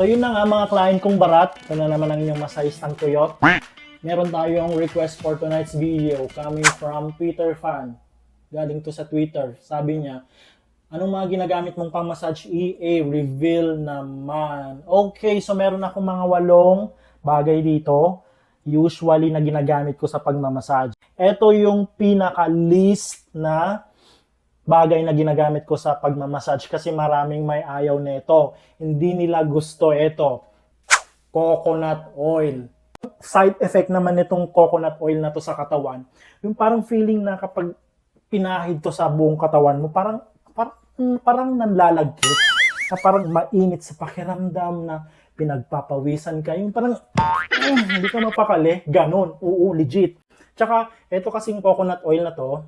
So yun na nga mga client kong barat. Ito na naman ang inyong masayistang tuyot. Meron tayong request for tonight's video coming from Twitter fan. Galing to sa Twitter. Sabi niya, anong mga ginagamit mong pang massage EA? Reveal naman. Okay, so meron akong mga walong bagay dito. Usually na ginagamit ko sa pagmamassage. Ito yung pinaka-least na bagay na ginagamit ko sa pagmamassage kasi maraming may ayaw nito. Hindi nila gusto ito. Coconut oil. Side effect naman nitong coconut oil na to sa katawan, yung parang feeling na kapag pinahid to sa buong katawan mo, parang parang, parang nanlalagkit. Na parang mainit sa pakiramdam na pinagpapawisan ka. Yung parang eh, hindi ka mapakali. Ganon. Oo, legit. Tsaka, ito kasing coconut oil na to,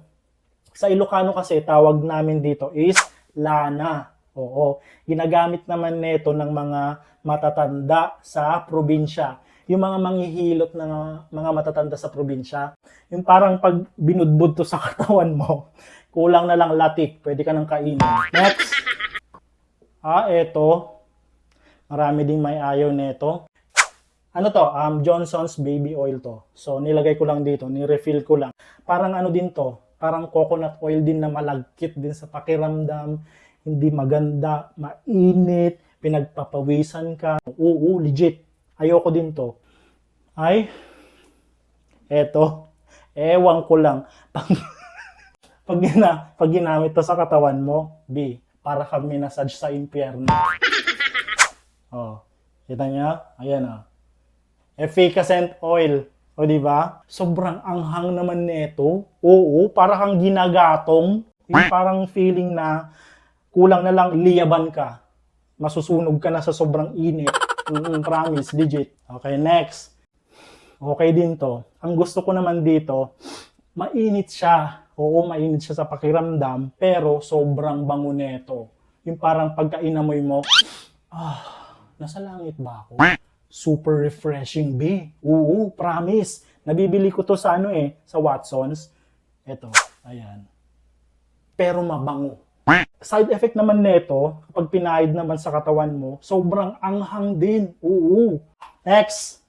sa Ilocano kasi tawag namin dito is lana. Oo. Ginagamit naman nito ng mga matatanda sa probinsya. Yung mga manghihilot ng mga matatanda sa probinsya. Yung parang pag binudbud to sa katawan mo, kulang na lang latik, pwede ka nang kainin. Next. Ah, eto. Marami ding may ayaw nito. Ano to? Um, Johnson's baby oil to. So, nilagay ko lang dito, ni-refill ko lang. Parang ano din to, parang coconut oil din na malagkit din sa pakiramdam, hindi maganda, mainit, pinagpapawisan ka. Oo, legit. Ayoko din to. Ay, eto, ewan ko lang. Pag, pag, gina, pag ginamit to sa katawan mo, B, para kang minasage sa impyerno. Oh, kita niya? Ayan ah. Efficacent oil. O di ba? Sobrang anghang naman nito. Oo, para kang ginagatong. Yung parang feeling na kulang na lang liyaban ka. Masusunog ka na sa sobrang init. Mm, promise, legit. Okay, next. Okay din to. Ang gusto ko naman dito, mainit siya. Oo, mainit siya sa pakiramdam, pero sobrang bango neto. Yung parang pagkainamoy mo, ah, nasa langit ba ako? Super refreshing, B. Oo, promise. Nabibili ko to sa ano eh, sa Watsons. Eto, ayan. Pero mabango. Side effect naman nito, kapag pinahid naman sa katawan mo, sobrang anghang din. Oo. Next.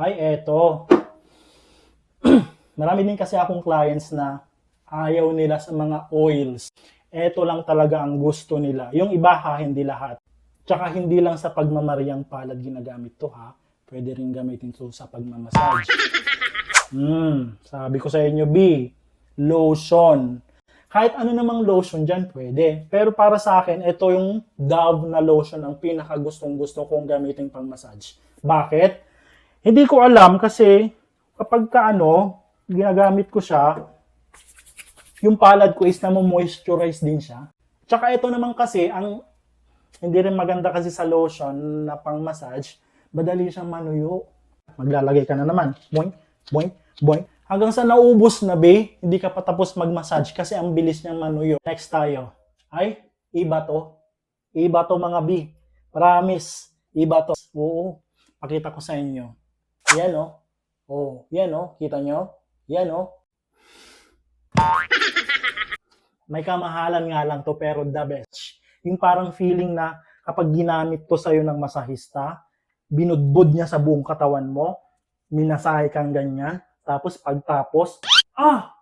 Ay, eto. Marami din kasi akong clients na ayaw nila sa mga oils. Eto lang talaga ang gusto nila. Yung iba ha, hindi lahat. Tsaka hindi lang sa pagmamariyang palad ginagamit to ha. Pwede rin gamitin to sa pagmamassage. Hmm, sabi ko sa inyo, B, lotion. Kahit ano namang lotion dyan, pwede. Pero para sa akin, ito yung Dove na lotion ang pinaka gustong gusto kong gamitin pang massage. Bakit? Hindi ko alam kasi kapag ka ano, ginagamit ko siya, yung palad ko is na moisturize din siya. Tsaka ito naman kasi, ang hindi rin maganda kasi sa lotion na pang massage, madali siyang manuyo. Maglalagay ka na naman. Boing, boing, boing. Hanggang sa naubos na, be, hindi ka pa tapos mag-massage kasi ang bilis niyang manuyo. Next tayo. Ay, iba to. Iba to mga B. Promise. Iba to. Oo. Pakita ko sa inyo. Yan oh. Oh, yan oh. Kita nyo? Yan oh. May kamahalan nga lang to pero the best yung parang feeling na kapag ginamit to sa'yo ng masahista, binudbud niya sa buong katawan mo, minasahe kang ganyan, tapos pagtapos, ah!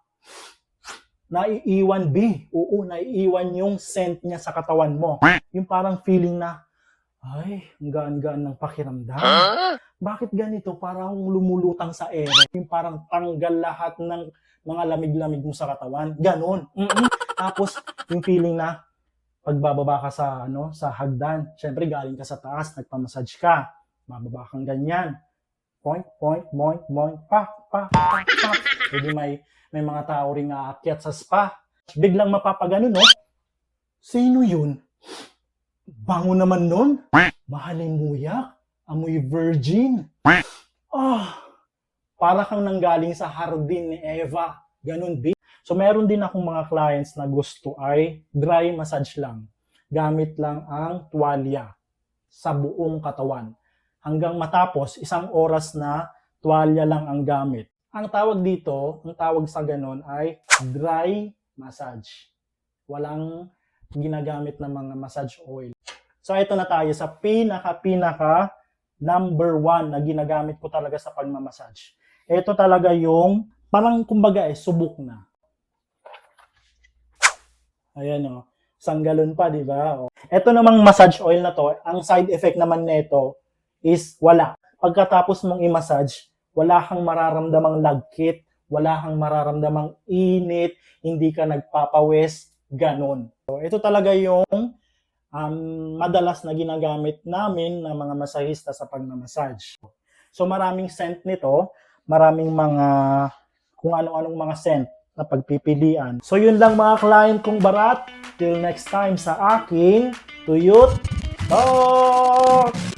Naiiwan B. Oo, naiiwan yung scent niya sa katawan mo. Yung parang feeling na, ay, ang gaan-gaan ng pakiramdam. Bakit ganito? Parang lumulutang sa ere. Yung parang tanggal lahat ng mga lamig-lamig mo sa katawan. Ganon. Mm-mm. Tapos, yung feeling na, pagbababa ka sa ano sa hagdan, syempre galing ka sa taas, nagpa-massage ka. Bababa kang ganyan. Point, point, point, point, pa, pa, pa, pa. May, may mga tao ring aakyat sa spa. Biglang mapapagano, no? Sino yun? Bango naman nun. Mahalin muyak. Amoy virgin. Ah, para kang nanggaling sa hardin ni Eva. Ganun, B. So meron din akong mga clients na gusto ay dry massage lang. Gamit lang ang tuwalya sa buong katawan. Hanggang matapos, isang oras na tuwalya lang ang gamit. Ang tawag dito, ang tawag sa ganon ay dry massage. Walang ginagamit na mga massage oil. So ito na tayo sa pinaka-pinaka number one na ginagamit ko talaga sa pagmamassage. Ito talaga yung parang kumbaga eh, subok na. Ayan o. Isang galon pa, di ba? Ito namang massage oil na to, ang side effect naman nito is wala. Pagkatapos mong i-massage, wala kang mararamdamang lagkit, wala kang mararamdamang init, hindi ka nagpapawis, ganun. So, ito talaga yung um, madalas na ginagamit namin ng mga masahista sa pagmamassage. So maraming scent nito, maraming mga kung ano-anong mga scent na pagpipilian. So yun lang mga client kong barat. Till next time sa aking Tuyot Talk!